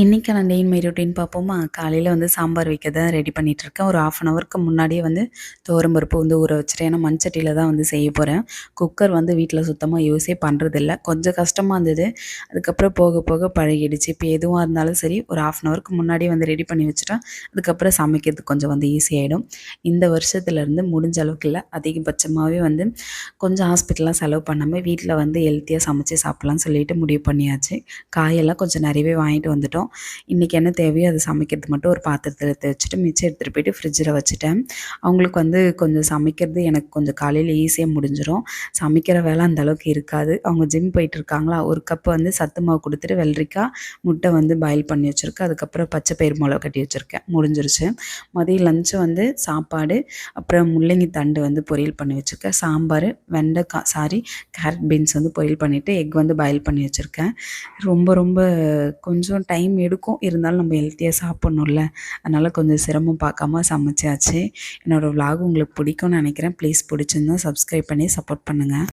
இன்றைக்கான டெயின் my routine பார்ப்போமா? காலையில் வந்து சாம்பார் வைக்க தான் ரெடி பண்ணிகிட்ருக்கேன் ஒரு ஆஃப் அன் ஹவருக்கு முன்னாடியே வந்து பருப்பு வந்து ஊற வச்சுட்டேன். ஏன்னா மண்சட்டியில் தான் வந்து செய்ய போகிறேன் குக்கர் வந்து வீட்டில் சுத்தமாக யூஸே பண்ணுறதில்ல கொஞ்சம் கஷ்டமாக இருந்தது. அதுக்கப்புறம் போக போக பழகிடுச்சு. இப்போ எதுவாக இருந்தாலும் சரி ஒரு ஆஃப் அன் ஹவருக்கு முன்னாடியே வந்து ரெடி பண்ணி வச்சுட்டா அதுக்கப்புறம் சமைக்கிறது கொஞ்சம் வந்து ஈஸியாகிடும் இந்த வருஷத்துலேருந்து முடிஞ்ச அளவுக்கு இல்லை. அதிகபட்சமாகவே வந்து கொஞ்சம் ஹாஸ்பிட்டலாம் செலவு பண்ணாமல் வீட்டில் வந்து ஹெல்த்தியாக சமைச்சு சாப்பிட்லான்னு சொல்லிட்டு முடிவு பண்ணியாச்சு. காயெல்லாம் கொஞ்சம் நிறையவே வாங்கிட்டு வந்துட்டோம். இன்றைக்கி என்ன தேவையோ அதை சமைக்கிறது மட்டும் ஒரு பாத்திரத்தில் எடுத்து வச்சுட்டு மிச்சம் எடுத்துகிட்டு போயிட்டு ஃப்ரிட்ஜில் வச்சுட்டேன். அவங்களுக்கு வந்து கொஞ்சம் சமைக்கிறது எனக்கு கொஞ்சம் காலையில் ஈஸியாக முடிஞ்சிடும் சமைக்கிற வேலை அந்தளவுக்கு இருக்காது. அவங்க ஜிம் போயிட்டுருக்காங்களா ஒரு கப் வந்து சத்து மாவு கொடுத்துட்டு வெள்ளரிக்காய் முட்டை வந்து பாயில் பண்ணி வச்சுருக்கேன். அதுக்கப்புறம் பச்சை பயிர் மிளகா கட்டி வச்சுருக்கேன். முடிஞ்சிருச்சு. மதியம் லஞ்சு வந்து சாப்பாடு அப்புறம் முள்ளங்கி தண்டு வந்து பொரியல் பண்ணி வச்சுருக்கேன். சாம்பார் வெண்டைக்காய் சாரி கேரட் பீன்ஸ் வந்து பொரியல் பண்ணிவிட்டு எக் வந்து பாயில் பண்ணி வச்சுருக்கேன். ரொம்ப ரொம்ப கொஞ்சம் டைம் டைம் எடுக்கும். இருந்தாலும் நம்ம ஹெல்த்தியாக சாப்பிட்ணுல்ல அதனால் கொஞ்சம் சிரமம் பார்க்காம சமைச்சாச்சு. என்னோடய விலாக் உங்களுக்கு பிடிக்கும்னு நினைக்கிறேன். ப்ளீஸ் பிடிச்சிருந்தா சப்ஸ்கிரைப் பண்ணி சப்போர்ட் பண்ணுங்கள்